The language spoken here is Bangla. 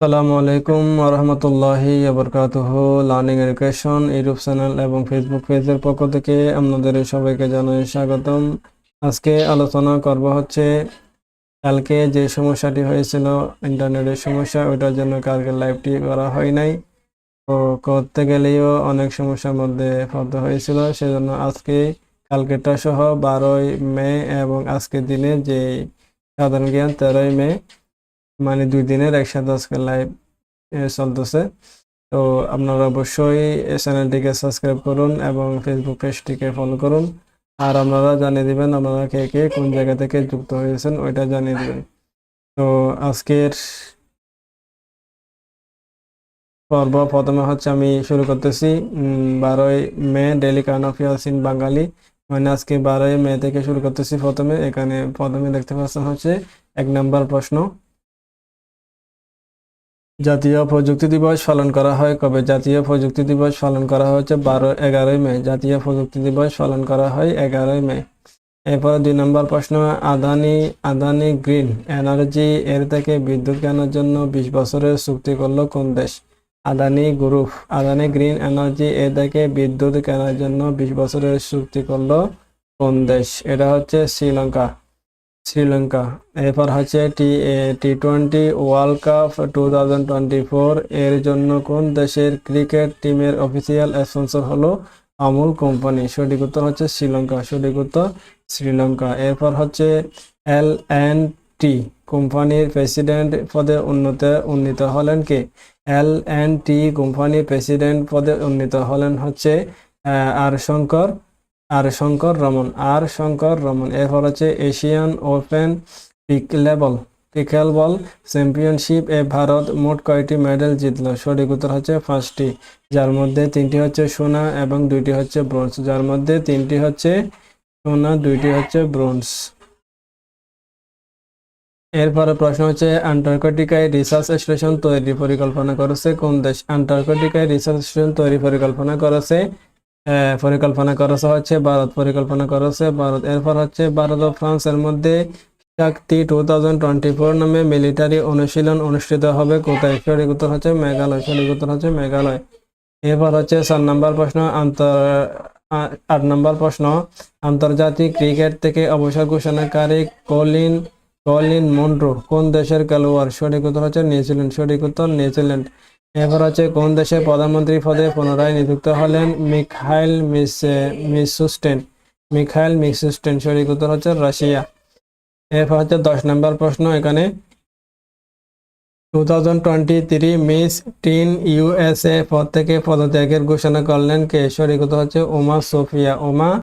আসসালামু আলাইকুম রহমতুল্লাহি আবরকাতুহ লার্নিং এডুকেশন ইউটিউব চ্যানেল এবং ফেসবুক পেজের পক্ষ থেকে আপনাদের সবাইকে জানাই স্বাগতম। আজকে আলোচনা করব হচ্ছে কালকে যে সমস্যাটি হয়েছিল, ইন্টারনেটের সমস্যা, ওইটার জন্য কালকে লাইভটি করা হয় নাই। তো করতে গেলেও অনেক সমস্যার মধ্যে পড়তে হয়েছিল, সেজন্য আজকে কালকেটা সহ বারোই মে এবং আজকের দিনে যে সাধারণ জ্ঞান তেরোই মে মানে দুই দিনের একসাথে আজকে লাইভ চলতেছে। তো আপনারা অবশ্যই চ্যানেলটিকে সাবস্ক্রাইব করুন এবং ফেসবুক পেজটিকে ফলো করুন। আর আপনারা জানিয়ে দিবেন আপনারা কে কে কোন জায়গা থেকে যুক্ত হয়েছেন, ওইটা জানিয়ে দিবেন। তো আজকের পর্ব প্রথমে হচ্ছে আমি শুরু করতেছি বারোই May daily current affairs in Bangali মানে আজকে বারোই মে থেকে শুরু করতেছি প্রথমে। এখানে প্রথমে দেখতে পাচ্ছেন হচ্ছে এক নাম্বার প্রশ্ন। জাতীয় প্রযুক্তি দিবস পালন করা হয়। কবে জাতীয় প্রযুক্তি দিবস পালন করা হয়েছে? বারো, এগারোই মে। জাতীয় প্রযুক্তি দিবস পালন করা হয় এগারোই মে। এরপরে দুই নম্বর প্রশ্ন, আদানি আদানি গ্রিন এনার্জি এর থেকে বিদ্যুৎ কেনার জন্য বিশ বছরের চুক্তি করল কোন দেশ? Adani group. Adani green energy এর থেকে বিদ্যুৎ কেনার জন্য বিশ বছরের চুক্তি করল কোন দেশ? এটা হচ্ছে শ্রীলঙ্কা। শ্রীলঙ্কা এরপর হচ্ছে T T twenty world cup two thousand twenty four এর জন্য কোন দেশের ক্রিকেট টিমের অফিসিয়াল স্পন্সর হলো আমুল কোম্পানি সঠিক উত্তর হচ্ছে শ্রীলঙ্কা সঠিক উত্তর শ্রীলঙ্কা এরপর হচ্ছে এল এন টি কোম্পানির প্রেসিডেন্ট পদে উন্নত, উন্নীত হলেন কে? এল এন টি কোম্পানির প্রেসিডেন্ট পদে উন্নীত হলেন হচ্ছে আর শঙ্কর আর শঙ্কর রমন, আর শঙ্কর রমন। এরপর হচ্ছে Asian open pick level pickleball championship এ ভারত মোট কয়টি মেডেল জিতলো? সঠিক উত্তর হচ্ছে পাঁচটি, যার মধ্যে তিনটি হচ্ছে সোনা এবং দুইটি হচ্ছে ব্রোঞ্জ। যার মধ্যে তিনটি হচ্ছে সোনা, দুইটি হচ্ছে ব্রোঞ্জ। এরপরে প্রশ্ন হচ্ছে, আন্টার্কটিকায় রিসার্চ স্টেশন তৈরি পরিকল্পনা করেছে কোন দেশ? আন্টার্কটিকায় রিসার্চ স্টেশন তৈরি পরিকল্পনা করেছে পরিকল্পনা করেছে হচ্ছে ভারত, পরিকল্পনা করেছে ভারত। এরপর হচ্ছে ভারত ও ফ্রান্সের মধ্যে Shakti two thousand twenty four নামে মিলিটারি অনুশীলন অনুষ্ঠিত হবে। কোথায়? সঠিক উত্তর হচ্ছে মেঘালয় সঠিক উত্তর হচ্ছে মেঘালয়। এরপর হচ্ছে চার নম্বর প্রশ্ন, আন্তর আট নম্বর প্রশ্ন, আন্তর্জাতিক ক্রিকেট থেকে অবসর ঘোষণাকারী কলিন কলিন মন্ট্রো কোন দেশের খেলোয়াড়? সঠিক উত্তর হচ্ছে নিউজিল্যান্ড সঠিক উত্তর নিউজিল্যান্ড। এরপর হচ্ছে কোন দেশের প্রধানমন্ত্রী পদে পুনরায় নিযুক্ত হলেন মিখাইল মিস, মিসুস্টেন, মিখাইল মিসুস্টেন? সঠিক উত্তর হচ্ছে রাশিয়া। এরপর হচ্ছে দশ নম্বর প্রশ্ন, এখানে two thousand twenty three miss teen USA পদ থেকে পদত্যাগের ঘোষণা করলেন কে? সঠিক উত্তর হচ্ছে ওমা সোফিয়া। ওমা